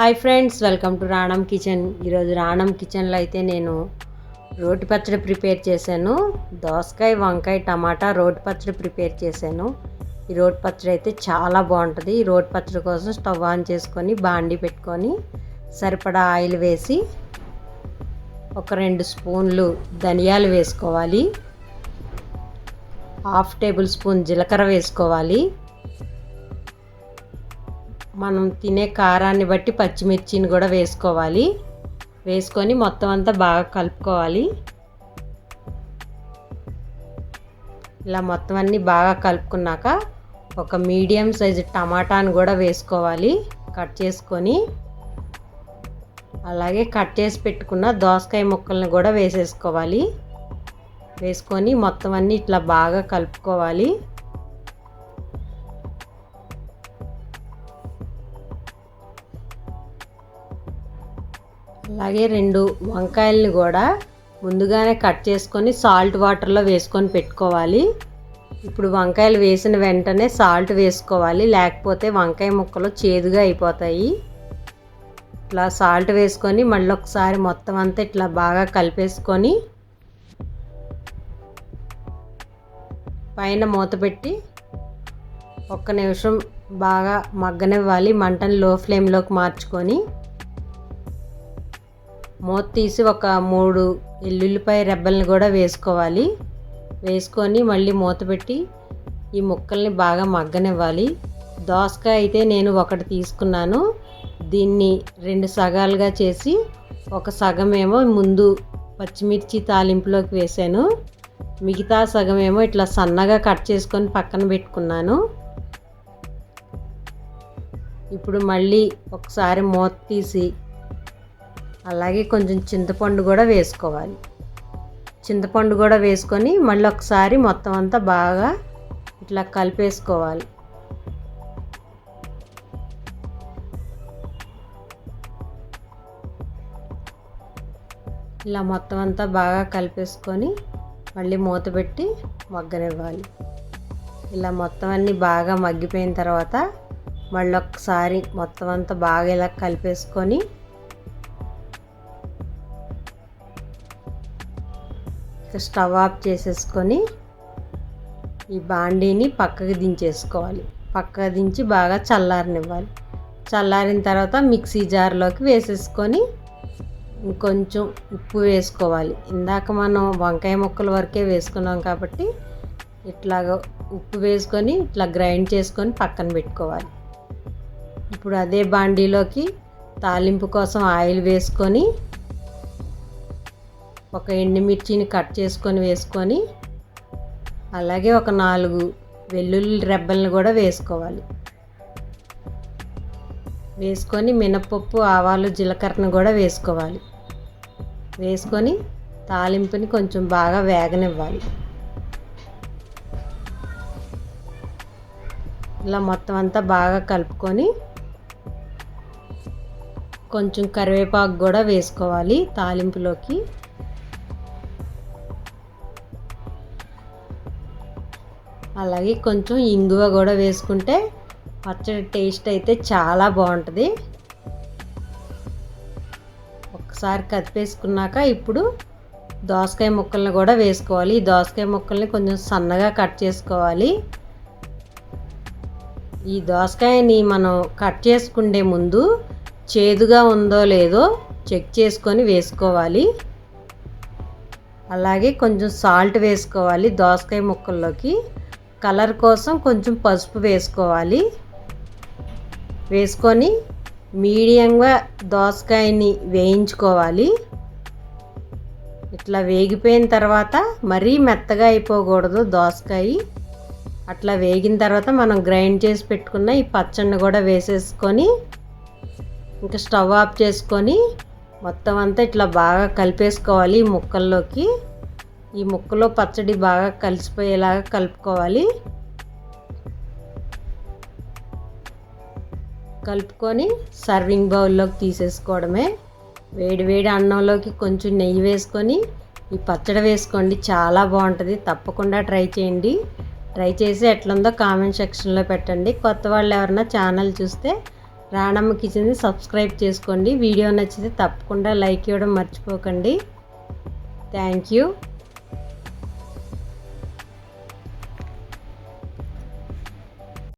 Hi friends welcome to Ranam kitchen. ఈరోజు రాణం కిచెన్లో అయితే నేను రోటి పచ్చడి ప్రిపేర్ చేశాను. దోసకాయ వంకాయ టమాటా రోటి పచ్చడి ప్రిపేర్ చేశాను. ఈ రోటి పచ్చడి అయితే చాలా బాగుంటుంది. ఈ రోటి పచ్చడి కోసం స్టవ్ ఆన్ చేసుకొని బాండి పెట్టుకొని సరిపడా ఆయిల్ వేసి ఒక రెండు స్పూన్లు ధనియాలు వేసుకోవాలి. హాఫ్ టేబుల్ స్పూన్ జీలకర్ర వేసుకోవాలి. మనం తినే కారాన్ని బట్టి పచ్చిమిర్చిని కూడా వేసుకోవాలి. వేసుకొని మొత్తం అంతా బాగా కలుపుకోవాలి. ఇలా మొత్తం అన్నీ బాగా కలుపుకున్నాక ఒక మీడియం సైజు టమాటాను కూడా వేసుకోవాలి. కట్ చేసుకొని అలాగే కట్ చేసి పెట్టుకున్న దోసకాయ ముక్కల్ని కూడా వేసేసుకోవాలి. వేసుకొని మొత్తం అన్నీ ఇట్లా బాగా కలుపుకోవాలి. అలాగే రెండు వంకాయలని కూడా ముందుగానే కట్ చేసుకొని సాల్ట్ వాటర్లో వేసుకొని పెట్టుకోవాలి. ఇప్పుడు వంకాయలు వేసిన వెంటనే సాల్ట్ వేసుకోవాలి. లేకపోతే వంకాయ ముక్కలు చేదుగా అయిపోతాయి. ఇట్లా సాల్ట్ వేసుకొని మళ్ళీ ఒకసారి మొత్తం అంతా ఇట్లా బాగా కలిపేసుకొని పైన మూత పెట్టి ఒక్క నిమిషం బాగా మగ్గనివ్వాలి. మంటను లో ఫ్లేమ్లోకి మార్చుకొని మూత తీసి ఒక మూడు ఎల్లుల్లిపాయ రెబ్బల్ని కూడా వేసుకోవాలి. వేసుకొని మళ్ళీ మూత పెట్టి ఈ ముక్కల్ని బాగా మగ్గనివ్వాలి. దోసకాయ అయితే నేను ఒకటి తీసుకున్నాను. దీన్ని రెండు సగాలుగా చేసి ఒక సగం ఏమో ముందు పచ్చిమిర్చి తాలింపులోకి వేసాను మిగతా సగం ఏమో ఇట్లా సన్నగా కట్ చేసుకొని పక్కన పెట్టుకున్నాను. ఇప్పుడు మళ్ళీ ఒకసారి మూత తీసి అలాగే కొంచెం చింతపండు కూడా వేసుకోవాలి. చింతపండు కూడా వేసుకొని మళ్ళీ ఒకసారి మొత్తం అంతా బాగా ఇట్లా కలిపేసుకోవాలి. ఇలా మొత్తం అంతా బాగా కలిపేసుకొని మళ్ళీ మూత పెట్టి మగ్గనివ్వాలి. ఇలా మొత్తం అన్నీ బాగా మగ్గిపోయిన తర్వాత మళ్ళీ ఒకసారి మొత్తం అంతా బాగా ఇలా కలిపేసుకొని స్టవ్ ఆఫ్ చేసేసుకొని ఈ బాండీని పక్కకి దించేసుకోవాలి. పక్కకు దించి బాగా చల్లారనివ్వాలి. చల్లారిన తర్వాత మిక్సీ జార్లోకి వేసేసుకొని ఇంకొంచెం ఉప్పు వేసుకోవాలి. ఇందాక మనం వంకాయ ముక్కల వరకే వేసుకున్నాం కాబట్టి ఇట్లాగ ఉప్పు వేసుకొని ఇట్లా గ్రైండ్ చేసుకొని పక్కన పెట్టుకోవాలి. ఇప్పుడు అదే బాండీలోకి తాలింపు కోసం ఆయిల్ వేసుకొని ఒక ఎండుమిర్చిని కట్ చేసుకొని వేసుకొని అలాగే ఒక నాలుగు వెల్లుల్లి రెబ్బలను కూడా వేసుకోవాలి. వేసుకొని మినపప్పు ఆవాలు జీలకర్రను కూడా వేసుకోవాలి. వేసుకొని తాలింపుని కొంచెం బాగా వేగనివ్వాలి. ఇలా మొత్తం అంతా బాగా కలుపుకొని కొంచెం కరివేపాకు కూడా వేసుకోవాలి తాలింపులోకి. అలాగే కొంచెం ఇంగువ కూడా వేసుకుంటే పచ్చడి టేస్ట్ అయితే చాలా బాగుంటుంది. ఒకసారి కదిపేసుకున్నాక ఇప్పుడు దోసకాయ ముక్కల్ని కూడా వేసుకోవాలి. ఈ దోసకాయ ముక్కల్ని కొంచెం సన్నగా కట్ చేసుకోవాలి. ఈ దోసకాయని మనం కట్ చేసుకుండే ముందు చేదుగా ఉందో లేదో చెక్ చేసుకొని వేసుకోవాలి. అలాగే కొంచెం సాల్ట్ వేసుకోవాలి దోసకాయ ముక్కల్లోకి. కలర్ కోసం కొంచెం పసుపు వేసుకోవాలి. వేసుకొని మీడియంగా దోసకాయని వేయించుకోవాలి. ఇట్లా వేగిపోయిన తర్వాత మరీ మెత్తగా అయిపోకూడదు దోసకాయ. అట్లా వేగిన తర్వాత మనం గ్రైండ్ చేసి పెట్టుకున్న ఈ పచ్చడిని కూడా వేసేసుకొని ఇంకా స్టవ్ ఆఫ్ చేసుకొని మొత్తం అంతా ఇట్లా బాగా కలిపేసుకోవాలి ముక్కల్లోకి. ఈ ముక్కలో పచ్చడి బాగా కలిసిపోయేలాగా కలుపుకోవాలి. కలుపుకొని సర్వింగ్ బౌల్లోకి తీసేసుకోవడమే. వేడి వేడి అన్నంలోకి కొంచెం నెయ్యి వేసుకొని ఈ పచ్చడి వేసుకోండి చాలా బాగుంటుంది. తప్పకుండా ట్రై చేయండి. ట్రై చేసి ఎట్లుందో కామెంట్ సెక్షన్లో పెట్టండి. కొత్త వాళ్ళు ఎవరైనా ఛానల్ చూస్తే రాణమ్మ కిచెన్ని సబ్స్క్రైబ్ చేసుకోండి. వీడియో నచ్చితే తప్పకుండా లైక్ ఇవ్వడం మర్చిపోకండి. Thank you.